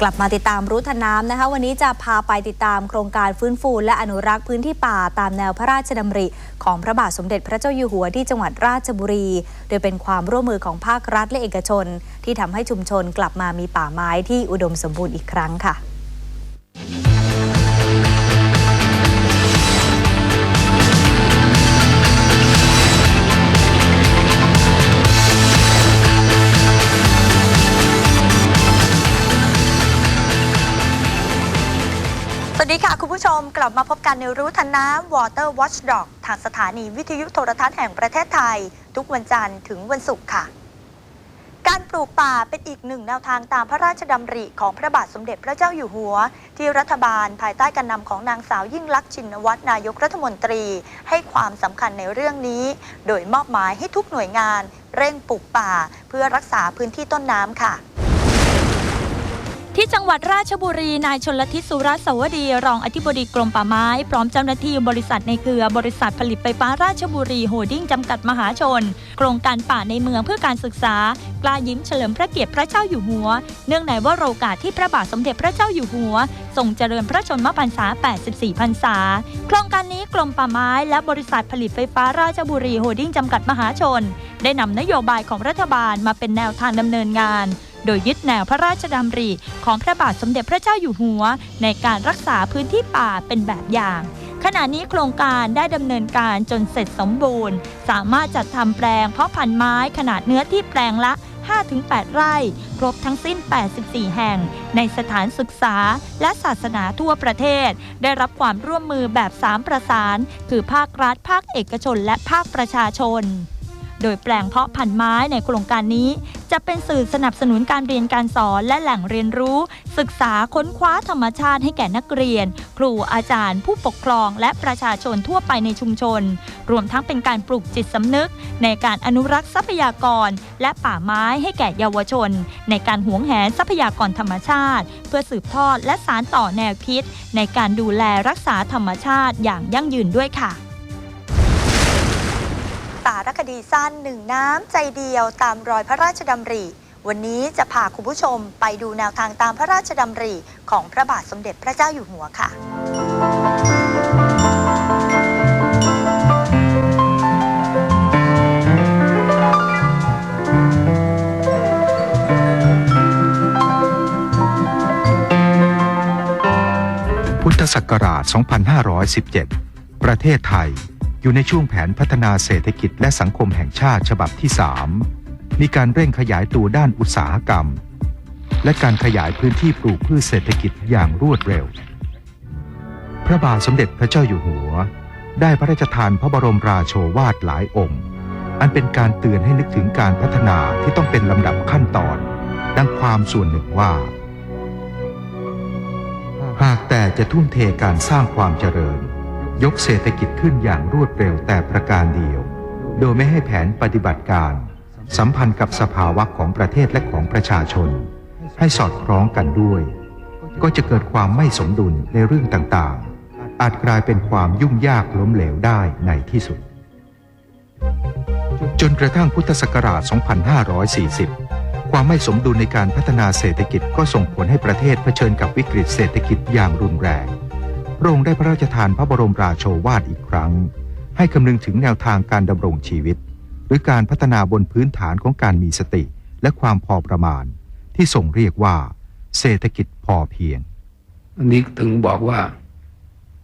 กลับมาติดตามรู้ทันน้ำนะคะ วันนี้จะพาไปติดตามโครงการฟื้นฟูและอนุรักษ์พื้นที่ป่าตามแนวพระราชดำริ ของพระบาทสมเด็จพระเจ้าอยู่หัวที่จังหวัดราชบุรี โดยเป็นความร่วมมือของภาครัฐและเอกชน ที่ทำให้ชุมชนกลับมามีป่าไม้ที่อุดมสมบูรณ์อีกครั้งค่ะ มกลับมาพบกันในรู้ทันน้ำ Water Watchdog ทางสถานีวิทยุโทรทัศน์แห่งประเทศไทย ทุกวันจันทร์ถึงวันศุกร์ค่ะ การปลูกป่าเป็นอีกหนึ่งแนวทางตามพระราชดำริของพระบาทสมเด็จพระเจ้าอยู่หัว ที่รัฐบาลภายใต้การนำของนางสาวยิ่งลักษณ์ชินวัตรนายกรัฐมนตรี ให้ความสำคัญในเรื่องนี้ โดยมอบหมายให้ทุกหน่วยงาน เร่งปลูกป่า เพื่อรักษาพื้นที่ต้นน้ำค่ะ ที่จังหวัดราชบุรี นายชนลทิศสุรสวดี รองอธิบดีกรมป่าไม้ พร้อมเจ้าหน้าที่บริษัทในเครือบริษัทผลิตไฟฟ้าราชบุรีโฮดดิ้งจำกัดมหาชน โครงการป่าในเมืองเพื่อการศึกษา กล้ายิ้มเฉลิมพระเกียรติพระเจ้าอยู่หัว เนื่องในว่าโรกาสที่พระบาทสมเด็จพระเจ้าอยู่หัวทรงเจริญพระชนมพรรษา 84 พรรษา โครงการนี้กรมป่าไม้และบริษัทผลิตไฟฟ้าราชบุรีโฮดดิ้งจำกัดมหาชน ได้นำนโยบายของรัฐบาลมาเป็นแนวทางดำเนินงาน โดยยึดแนวพระราชดำริของพระบาทสมเด็จพระเจ้าอยู่หัว ในการรักษาพื้นที่ป่าเป็นแบบอย่างขณะนี้โครงการได้ดำเนินการจนเสร็จสมบูรณ์ สามารถจัดทำแปลงเพาะพันธุ์ไม้ขนาดเนื้อที่แปลงละ 5-8 ไร่ครบทั้งสิ้น 84 แห่ง ในสถานศึกษาและศาสนาทั่วประเทศ ได้รับความร่วมมือแบบ 3 ประสาน คือภาครัฐ ภาคเอกชน และภาคประชาชน โดยแปลงเพาะพันธุ์ไม้ในโครงการนี้ จะเป็นสื่อสนับสนุนการเรียนการสอนและแหล่งเรียนรู้ ศึกษาค้นคว้าธรรมชาติให้แก่นักเรียน ครูอาจารย์ ผู้ปกครองและประชาชนทั่วไปในชุมชน รวมทั้งเป็นการปลูกจิตสำนึก ในการอนุรักษ์ทรัพยากร และป่าไม้ให้แก่เยาวชน ในการหวงแหนทรัพยากรธรรมชาติ เพื่อสืบทอดและสานต่อแนวคิด ในการดูแลรักษาธรรมชาติอย่างยั่งยืนด้วยค่ะารคดีสั้นหนึ่งน้ำใจเดียวตามรอยพระราชดำริ วันนี้จะพาคุณผู้ชมไปดูแนวทางตามพระราชดำริ ของพระบาทสมเด็จพระเจ้าอยู่หัวค่ะ พุทธศักราช 2517 ประเทศไทย อยู่ในช่วงแผนพัฒนาเศรษฐกิจและสังคมแห่งชาติฉบับที่ 3 มีการเร่งขยายตัวด้านอุตสาหกรรม และการขยายพื้นที่ปลูกพืชเศรษฐกิจอย่างรวดเร็ว พระบาทสมเด็จพระเจ้าอยู่หัว ได้พระราชทานพระบรมราโชวาทหลายองค์ อันเป็นการเตือนให้นึกถึงการพัฒนาที่ต้องเป็นลำดับขั้นตอน ดังความส่วนหนึ่งว่า หากแต่จะทุ่มเทการสร้างความเจริญ ยกเศรษฐกิจขึ้นอย่างรวดเร็วแต่ประการเดียว โดยไม่ให้แผนปฏิบัติการ สัมพันธ์กับสภาวะของประเทศและของประชาชน ให้สอดคล้องกันด้วย ก็จะเกิดความไม่สมดุลในเรื่องต่างๆ อาจกลายเป็นความยุ่งยากล้มเหลวได้ในที่สุด จนกระทั่งพุทธศักราช 2540 ความไม่สมดุลในการพัฒนาเศรษฐกิจก็ส่งผลให้ประเทศเผชิญกับวิกฤตเศรษฐกิจอย่างรุนแรง พระองค์ได้พระราชทานพระบรมราโชวาทอีกครั้ง ให้คำนึงถึงแนวทางการดำรงชีวิต หรือการพัฒนาบนพื้นฐานของการมีสติและความพอประมาณ ที่ส่งเรียกว่าเศรษฐกิจพอเพียง อันนี้ถึงบอกว่า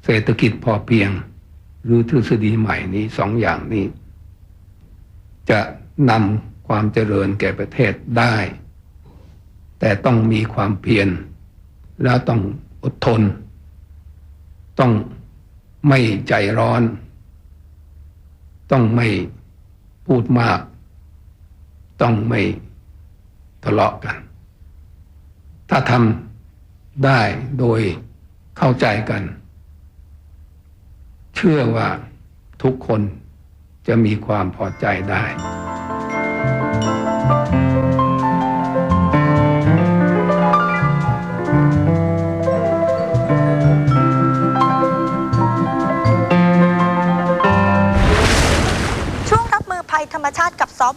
เศรษฐกิจพอเพียง หรือทฤษฎีใหม่นี้สองอย่างนี้ จะนำความเจริญแก่ประเทศได้ แต่ต้องมีความเพียรแล้วต้องอดทน ต้องไม่ใจร้อน ต้องไม่พูดมาก ต้องไม่ทะเลาะกัน ถ้าทำได้โดยเข้าใจกัน เชื่อว่าทุกคนจะมีความพอใจได้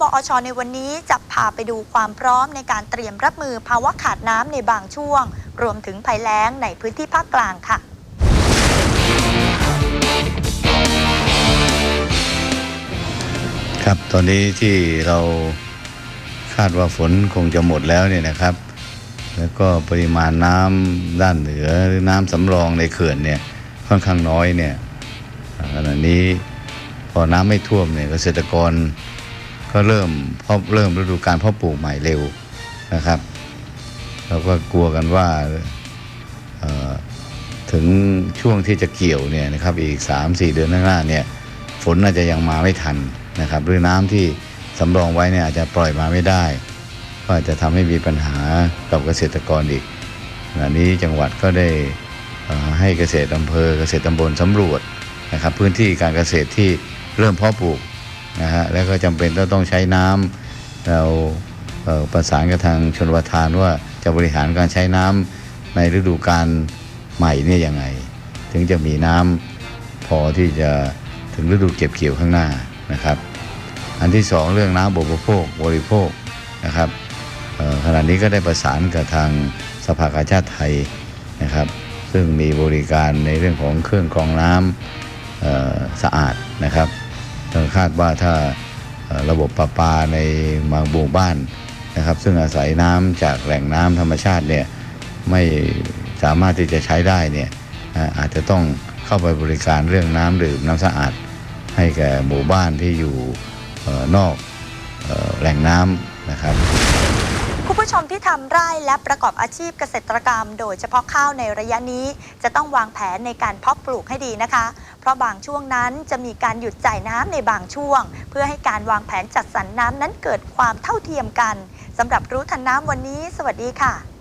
บอชาติกับอชในวันนี้จะพาไปดูความพร้อมในการเตรียมรับมือภาวะขาดน้ำในบางช่วง รวมถึงภัยแล้งในพื้นที่ภาคกลางค่ะ ครับตอนนี้ที่เราคาดว่าฝนคงจะหมดแล้วเนี่ยนะครับ แล้วก็ปริมาณน้ำด้านเหนือหรือน้ำสำรองในเขื่อนเนี่ยค่อนข้างน้อยเนี่ยขณะนี้พอน้ำไม่ท่วมเนี่ยเกษตรกร ก็เริ่มเพาะเริ่มฤดูการเพาะปลูกใหม่เร็วนะครับเราก็กลัวกันว่าถึงช่วงที่จะเกี่ยวเนี่ยนะครับอีก 3-4 เดือนข้างหน้าเนี่ยฝนอาจจะยังมาไม่ทันนะครับหรือน้ำที่สำรองไว้เนี่ยอาจจะปล่อยมาไม่ได้ ก็อาจจะทำให้มีปัญหากับเกษตรกรอีกขณะนี้จังหวัดก็ได้ให้เกษตรอำเภอเกษตรตำบลสำรวจนะครับพื้นที่การเกษตรที่เริ่มเพาะปลูก นะฮะแล้วก็จำเป็นต้องต้องใช้น้ำเราเประสานกับทางชนประทานว่าจะบริหารการใช้น้ำในฤดูกาลใหม่เนี่ยยังไง ถึงจะมีน้ำพอที่จะถึงฤดูเก็บเกี่ยวข้างหน้านะครับ อันที่สองเรื่องน้ำบริโภคบริโภคนะครับขณะนี้ก็ได้ประสานกับทางสภากาชาติไทยนะครับ ซึ่งมีบริการในเรื่องของเครื่องกรองน้ำสะอาดนะครับ คาดว่าถ้าระบบประปาในบางหมู่บ้านนะครับ ซึ่งอาศัยน้ำจากแหล่งน้ำธรรมชาติเนี่ยไม่สามารถที่จะใช้ได้เนี่ยอาจจะต้องเข้าไปบริการเรื่องน้ำดื่มน้ำสะอาด ให้แก่หมู่บ้านที่อยู่นอกแหล่งน้ำนะครับ คุณผู้ชมที่ทำไร่และประกอบอาชีพเกษตรกรรม โดยเฉพาะข้าวในระยะนี้ จะต้องวางแผนในการเพาะปลูกให้ดีนะคะ เพราะบางช่วงนั้นจะมีการหยุดจ่ายน้ำในบางช่วง เพื่อให้การวางแผนจัดสรรน้ำนั้นเกิดความเท่าเทียมกันสำหรับรู้ทันน้ำวันนี้ สวัสดีค่ะ